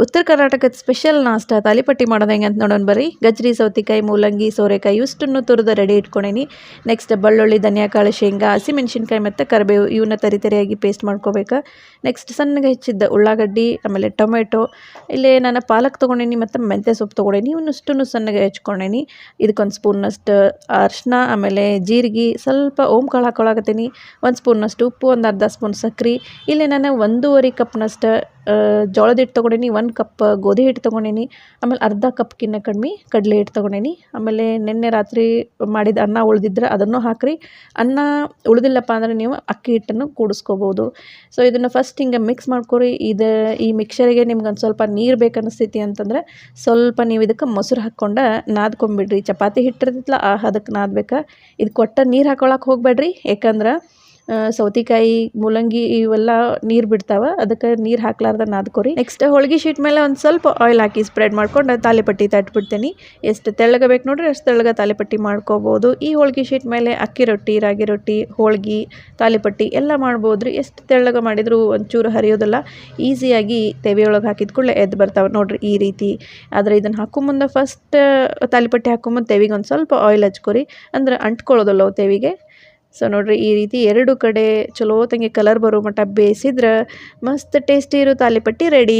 ಉತ್ತರ ಕರ್ನಾಟಕದ ಸ್ಪೆಷಲ್ ನಾಷ್ಟ, ತಾಲಿಪಟ್ಟಿ ಮಾಡೋದು ಹೆಂಗೆ ಅಂತ ನೋಡೋಣ ಬರ್ರಿ. ಗಜ್ರಿ, ಸೌತೆಕಾಯಿ, ಮೂಲಂಗಿ, ಸೋರೆಕಾಯಿ, ಇಷ್ಟನ್ನು ತುರಿದು ರೆಡಿ ಇಟ್ಕೊಂಡೆನಿ ನೆಕ್ಸ್ಟ್ ಬೆಳ್ಳುಳ್ಳಿ, ಧನಿಯಾಕಾಳು, ಶೇಂಗಾ, ಹಸಿಮೆಣ್ಸಿನ್ಕಾಯಿ ಮತ್ತು ಕರಿಬೇವು ಇವನ್ನ ತರಿ ತರಿಯಾಗಿ ಪೇಸ್ಟ್ ಮಾಡ್ಕೋಬೇಕು. ನೆಕ್ಸ್ಟ್ ಸಣ್ಣಗೆ ಹೆಚ್ಚಿದ್ದ ಉಳ್ಳಾಗಡ್ಡಿ, ಆಮೇಲೆ ಟೊಮೆಟೊ, ಇಲ್ಲಿ ನಾನು ಪಾಲಕ್ ತೊಗೊಂಡೇನಿ ಮತ್ತು ಮೆಂತ್ಯ ಸೊಪ್ಪು ತೊಗೊಂಡೀನಿ. ಇವನ್ನ ಇಷ್ಟನ್ನು ಸಣ್ಣಗೆ ಹೆಚ್ಕೊಂಡೇನಿ ಇದಕ್ಕೊಂದು ಸ್ಪೂನಷ್ಟು ಅರ್ಶಿನ, ಆಮೇಲೆ ಜೀರಿಗೆ, ಸ್ವಲ್ಪ ಓಮ್ ಕಾಳು ಹಾಕೊಳಕತ್ತೀನಿ. ಒಂದು ಸ್ಪೂನಷ್ಟು ಉಪ್ಪು, ಒಂದು ಅರ್ಧ ಸ್ಪೂನ್ ಸಕ್ರೆ. ಇಲ್ಲಿ ನಾನು ಒಂದೂವರೆ ಕಪ್ನಷ್ಟು ಜೋಳದ ಹಿಟ್ಟು ತೊಗೊಂಡೇನಿ, ಒಂದು ಕಪ್ ಗೋಧಿ ಹಿಟ್ಟು ತೊಗೊಂಡೇನಿ, ಆಮೇಲೆ ಅರ್ಧ ಕಪ್ಗಿನ್ನ ಕಡಿಮೆ ಕಡಲೆ ಹಿಟ್ಟು ತೊಗೊಂಡೇನಿ. ಆಮೇಲೆ ನಿನ್ನೆ ರಾತ್ರಿ ಮಾಡಿದ ಅನ್ನ ಉಳಿದಿದ್ರೆ ಅದನ್ನು ಹಾಕಿರಿ. ಅನ್ನ ಉಳಿದಿಲ್ಲಪ್ಪ ಅಂದ್ರೆ ನೀವು ಅಕ್ಕಿ ಹಿಟ್ಟನ್ನು ಕೂಡಿಸ್ಕೋಬೋದು. ಸೊ ಇದನ್ನು ಫಸ್ಟ್ ಹಿಂಗೆ ಮಿಕ್ಸ್ ಮಾಡ್ಕೊರಿ. ಇದು ಈ ಮಿಕ್ಸರಿಗೆ ನಿಮ್ಗೆ ಒಂದು ಸ್ವಲ್ಪ ನೀರು ಬೇಕನ್ನಿಸ್ತೈತಿ ಅಂತಂದ್ರೆ ಸ್ವಲ್ಪ ನೀವು ಇದಕ್ಕೆ ಮೊಸರು ಹಾಕ್ಕೊಂಡು ನಾದ್ಕೊಂಬಿಡ್ರಿ. ಚಪಾತಿ ಹಿಟ್ಟಿರ್ತೈತಲ್ಲ ಅದಕ್ಕೆ ನಾದ್ಬೇಕು. ಇದು ಕೊಟ್ಟ ನೀರು ಹಾಕೊಳಕ್ಕೆ ಹೋಗಬೇಡ್ರಿ. ಯಾಕಂದ್ರೆ ಸೌತೆಕಾಯಿ, ಮೂಲಂಗಿ ಇವೆಲ್ಲ ನೀರು ಬಿಡ್ತಾವೆ. ಅದಕ್ಕೆ ನೀರು ಹಾಕ್ಲಾರ್ದ ನಾದ್ಕೋರಿ ನೆಕ್ಸ್ಟ್ ಹೋಳಿಗೆ ಶೀಟ್ ಮೇಲೆ ಒಂದು ಸ್ವಲ್ಪ ಆಯಿಲ್ ಹಾಕಿ ಸ್ಪ್ರೆಡ್ ಮಾಡ್ಕೊಂಡು ತಾಲಿಪಟ್ಟಿ ತಟ್ಬಿಡ್ತೀನಿ. ಎಷ್ಟು ತೆಳ್ಳಗೆ ಬೇಕು ನೋಡ್ರಿ ಅಷ್ಟು ತೆಳ್ಳಗೆ ತಾಲಿಪಟ್ಟಿ ಮಾಡ್ಕೋಬೋದು. ಈ ಹೋಳಿಗೆ ಶೀಟ್ ಮೇಲೆ ಅಕ್ಕಿ ರೊಟ್ಟಿ, ರಾಗಿ ರೊಟ್ಟಿ, ಹೋಳಿಗೆ, ತಾಲಿಪಟ್ಟಿ ಎಲ್ಲ ಮಾಡ್ಬೋದು ರೀ ಎಷ್ಟು ತೆಳ್ಳಗೆ ಮಾಡಿದರೂ ಒಂಚೂರು ಹರಿಯೋದಲ್ಲ. ಈಸಿಯಾಗಿ ತೆವೆಯೊಳಗೆ ಹಾಕಿದ ಕೂಡಲೇ ಎದ್ದು ಬರ್ತಾವೆ ನೋಡ್ರಿ ಈ ರೀತಿ. ಆದರೆ ಇದನ್ನು ಹಾಕೋ ಮುಂದೆ ಫಸ್ಟ್ ತಾಲಿಪಟ್ಟಿ ಹಾಕೋ ಮುಂದೆ ತೆವಿಗೆ ಒಂದು ಸ್ವಲ್ಪ ಆಯಿಲ್ ಹಚ್ಕೊರಿ. ಅಂದ್ರೆ ಅಂಟ್ಕೊಳ್ಳೋದಲ್ಲ ಅವು ತೆವಿಗೆ. ಸೊ ನೋಡ್ರಿ, ಈ ರೀತಿ ಎರಡು ಕಡೆ ಚಲೋ ತಂಗಿ ಕಲರ್ ಬರೋ ಮಟ್ಟ ಬೇಯಿಸಿದ್ರೆ ಮಸ್ತ್ ಟೇಸ್ಟಿ ಇರೋ ತಾಲಿಪಟ್ಟಿ ರೆಡಿ